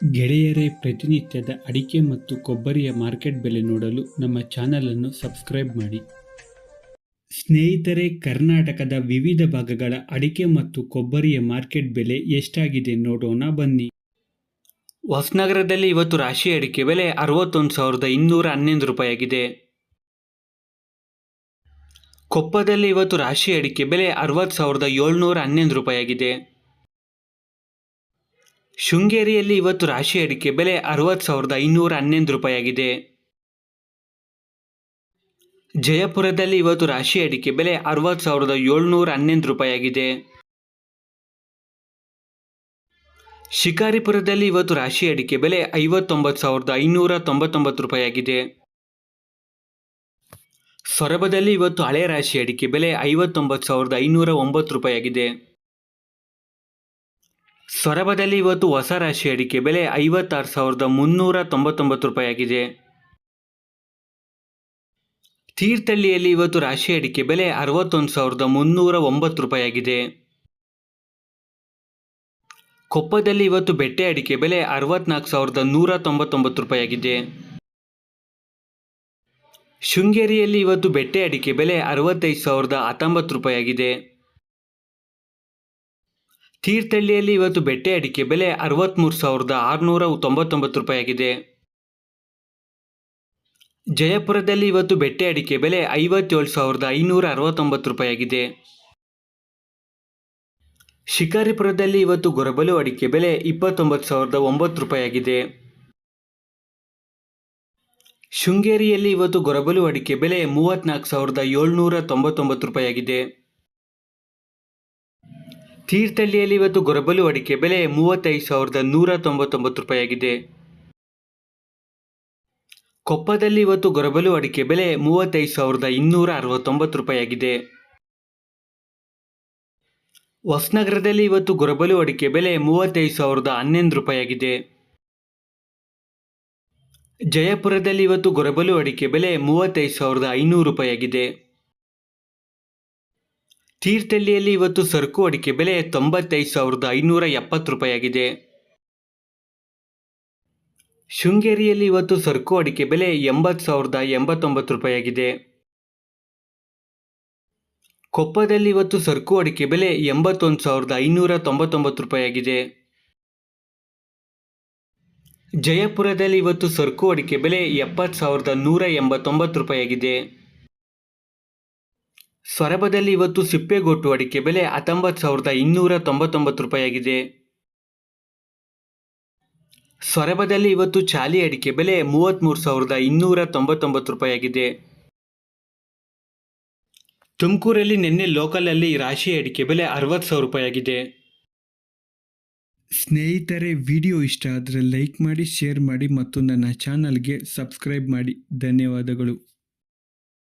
ಗೆಳೆಯರೇ, ಪ್ರತಿನಿತ್ಯದ ಅಡಿಕೆ ಮತ್ತು ಕೊಬ್ಬರಿಯ ಮಾರ್ಕೆಟ್ ಬೆಲೆ ನೋಡಲು ನಮ್ಮ ಚಾನಲನ್ನು ಸಬ್ಸ್ಕ್ರೈಬ್ ಮಾಡಿ. ಸ್ನೇಹಿತರೆ, ಕರ್ನಾಟಕದ ವಿವಿಧ ಭಾಗಗಳ ಅಡಿಕೆ ಮತ್ತು ಕೊಬ್ಬರಿಯ ಮಾರ್ಕೆಟ್ ಬೆಲೆ ಎಷ್ಟಾಗಿದೆ ನೋಡೋಣ ಬನ್ನಿ. ಹೊಸನಗರದಲ್ಲಿ ಇವತ್ತು ರಾಶಿ ಅಡಿಕೆ ಬೆಲೆ ಅರವತ್ತೊಂದು ಸಾವಿರದ ಇನ್ನೂರ ಹನ್ನೊಂದು ರೂಪಾಯಿ ಆಗಿದೆ ಕೊಪ್ಪದಲ್ಲಿ ಇವತ್ತು ರಾಶಿ ಅಡಿಕೆ ಬೆಲೆ ಅರವತ್ತು ಸಾವಿರದ ಏಳ್ನೂರ ಹನ್ನೊಂದು ರೂಪಾಯಿ ಆಗಿದೆ ಶೃಂಗೇರಿಯಲ್ಲಿ ಇವತ್ತು ರಾಶಿ ಅಡಿಕೆ ಬೆಲೆ ಅರವತ್ತು ಸಾವಿರದ ಇನ್ನೂರ ಹನ್ನೊಂದು ರೂಪಾಯಿಯಾಗಿದೆ. ಜಯಪುರದಲ್ಲಿ ಇವತ್ತು ರಾಶಿ ಅಡಿಕೆ ಬೆಲೆ ಅರವತ್ತು ಸಾವಿರದ ಏಳ್ನೂರ ಹನ್ನೊಂದು ರೂಪಾಯಿಯಾಗಿದೆ. ಶಿಕಾರಿಪುರದಲ್ಲಿ ಇವತ್ತು ರಾಶಿ ಅಡಿಕೆ ಬೆಲೆ ಐವತ್ತೊಂಬತ್ತು ಸಾವಿರದ ಐನೂರ ತೊಂಬತ್ತೊಂಬತ್ತು ರೂಪಾಯಿಯಾಗಿದೆ. ಸೊರಬದಲ್ಲಿ ಇವತ್ತು ಹಳೆ ರಾಶಿ ಅಡಿಕೆ ಬೆಲೆ ಐವತ್ತೊಂಬತ್ತು ಸಾವಿರದ ಐನೂರ ಒಂಬತ್ತು ರೂಪಾಯಿ ಆಗಿದೆ ಸೊರಬದಲ್ಲಿ ಇವತ್ತು ಹೊಸ ರಾಶಿ ಅಡಿಕೆ. ಬೆಲೆ ಐವತ್ತಾರು ಸಾವಿರದ ಮುನ್ನೂರ ತೊಂಬತ್ತೊಂಬತ್ತು ರೂಪಾಯಿ ಆಗಿದೆ. ತೀರ್ಥಹಳ್ಳಿಯಲ್ಲಿ ಇವತ್ತು ರಾಶಿ ಅಡಿಕೆ. ಬೆಲೆ ಅರವತ್ತೊಂದು ಸಾವಿರದ ಮುನ್ನೂರ ಒಂಬತ್ತು ರೂಪಾಯಿ ಆಗಿದೆ. ಕೊಪ್ಪದಲ್ಲಿ ಇವತ್ತು ಬೆಟ್ಟೆ ಅಡಿಕೆ. ಬೆಲೆ ಅರವತ್ನಾಲ್ಕು ಸಾವಿರದ ನೂರ ತೊಂಬತ್ತೊಂಬತ್ತು ರೂಪಾಯಿ ಆಗಿದೆ. ಶೃಂಗೇರಿಯಲ್ಲಿ ಇವತ್ತು ಬೆಟ್ಟೆ ಅಡಿಕೆ. ಬೆಲೆ ಅರವತ್ತೈದು ಸಾವಿರದ ಹತ್ತೊಂಬತ್ತು ರೂಪಾಯಿ ಆಗಿದೆ. ತೀರ್ಥಹಳ್ಳಿಯಲ್ಲಿ ಇವತ್ತು ಬೆಟ್ಟೆ ಅಡಿಕೆ ಬೆಲೆ ಅರವತ್ತ್ಮೂರು ಸಾವಿರದ ಆರುನೂರ ತೊಂಬತ್ತೊಂಬತ್ತು ರೂಪಾಯಿ ಆಗಿದೆ ಜಯಪುರದಲ್ಲಿ ಇವತ್ತು ಬೆಟ್ಟೆ ಅಡಿಕೆ ಬೆಲೆ ಐವತ್ತೇಳು ಸಾವಿರದ ಐನೂರ ಅರವತ್ತೊಂಬತ್ತು ರೂಪಾಯಿ ಆಗಿದೆ ಶಿಕಾರಿಪುರದಲ್ಲಿ ಇವತ್ತು ಗೊರಬಲು ಅಡಿಕೆ ಬೆಲೆ ಇಪ್ಪತ್ತೊಂಬತ್ತು ಸಾವಿರದ ಒಂಬತ್ತು ರೂಪಾಯಿ ಆಗಿದೆ ಶೃಂಗೇರಿಯಲ್ಲಿ ಇವತ್ತು ಗೊರಬಲು ಅಡಿಕೆ ಬೆಲೆ ಮೂವತ್ತ್ನಾಲ್ಕು ಸಾವಿರದ ಏಳ್ನೂರ ತೊಂಬತ್ತೊಂಬತ್ತು ರೂಪಾಯಿ ಆಗಿದೆ ತೀರ್ಥಹಳ್ಳಿಯಲ್ಲಿ ಇವತ್ತು ಗೊರಬಲು ಅಡಿಕೆ ಬೆಲೆ ಮೂವತ್ತೈದು ಸಾವಿರದ ನೂರ ತೊಂಬತ್ತೊಂಬತ್ತು ರೂಪಾಯಿ ಆಗಿದೆ ಕೊಪ್ಪದಲ್ಲಿ ಇವತ್ತು ಗೊರಬಲು ಅಡಿಕೆ ಬೆಲೆ ಮೂವತ್ತೈದು ಸಾವಿರದ ಇನ್ನೂರ ಅರವತ್ತೊಂಬತ್ತು ರೂಪಾಯಿ ಆಗಿದೆ ಹೊಸನಗರದಲ್ಲಿ ಇವತ್ತು ಗೊರಬಲು ಅಡಿಕೆ ಬೆಲೆ ಮೂವತ್ತೈದು ಸಾವಿರದ ಹನ್ನೊಂದು ರೂಪಾಯಿ ಆಗಿದೆ ಜಯಪುರದಲ್ಲಿ ಇವತ್ತು ಗೊರಬಲು ಅಡಿಕೆ ಬೆಲೆ ಮೂವತ್ತೈದು ಸಾವಿರದ ಐನೂರು ರೂಪಾಯಿ ಆಗಿದೆ ತೀರ್ಥಹಳ್ಳಿಯಲ್ಲಿ ಇವತ್ತು ಸರಕು ಅಡಿಕೆ ಬೆಲೆ ತೊಂಬತ್ತೈದು ಸಾವಿರದ ಐನೂರ ಎಪ್ಪತ್ತು ರೂಪಾಯಿಯಾಗಿದೆ. ಶೃಂಗೇರಿಯಲ್ಲಿ ಇವತ್ತು ಸರಕು ಅಡಿಕೆ ಬೆಲೆ ಎಂಬತ್ತು ಸಾವಿರದ ಎಂಬತ್ತೊಂಬತ್ತು ರೂಪಾಯಿಯಾಗಿದೆ. ಕೊಪ್ಪದಲ್ಲಿ ಇವತ್ತು ಸರಕು ಅಡಿಕೆ ಬೆಲೆ ಎಂಬತ್ತೊಂದು ಸಾವಿರದ ಐನೂರ ತೊಂಬತ್ತೊಂಬತ್ತು ರೂಪಾಯಿಯಾಗಿದೆ. ಜಯಪುರದಲ್ಲಿ ಇವತ್ತು ಸರಕು ಅಡಿಕೆ ಬೆಲೆ ಎಪ್ಪತ್ತು ಸಾವಿರದ ನೂರ ಎಂಬತ್ತೊಂಬತ್ತು ರೂಪಾಯಿ ಆಗಿದೆ ಸೊರಬದಲ್ಲಿ ಇವತ್ತು ಸಿಪ್ಪೆಗೊಟ್ಟು ಅಡಿಕೆ ಬೆಲೆ ಹತ್ತೊಂಬತ್ತು ಸಾವಿರದ ಇನ್ನೂರ ತೊಂಬತ್ತೊಂಬತ್ತು ರೂಪಾಯಿಯಾಗಿದೆ. ಸೊರಬದಲ್ಲಿ ಇವತ್ತು ಚಾಲಿ ಅಡಿಕೆ ಬೆಲೆ ಮೂವತ್ತ್ಮೂರು ಸಾವಿರದ ಇನ್ನೂರ ತೊಂಬತ್ತೊಂಬತ್ತು ರೂಪಾಯಿಯಾಗಿದೆ. ತುಮಕೂರಲ್ಲಿ ನಿನ್ನೆ ಲೋಕಲಲ್ಲಿ ರಾಶಿ ಅಡಿಕೆ ಬೆಲೆ ಅರವತ್ತು ಸಾವಿರ ರೂಪಾಯಿಯಾಗಿದೆ. ಸ್ನೇಹಿತರೆ, ವಿಡಿಯೋ ಇಷ್ಟ ಆದರೆ ಲೈಕ್ ಮಾಡಿ, ಶೇರ್ ಮಾಡಿ ಮತ್ತು ನನ್ನ ಚಾನಲ್ಗೆ ಸಬ್ಸ್ಕ್ರೈಬ್ ಮಾಡಿ. ಧನ್ಯವಾದಗಳು.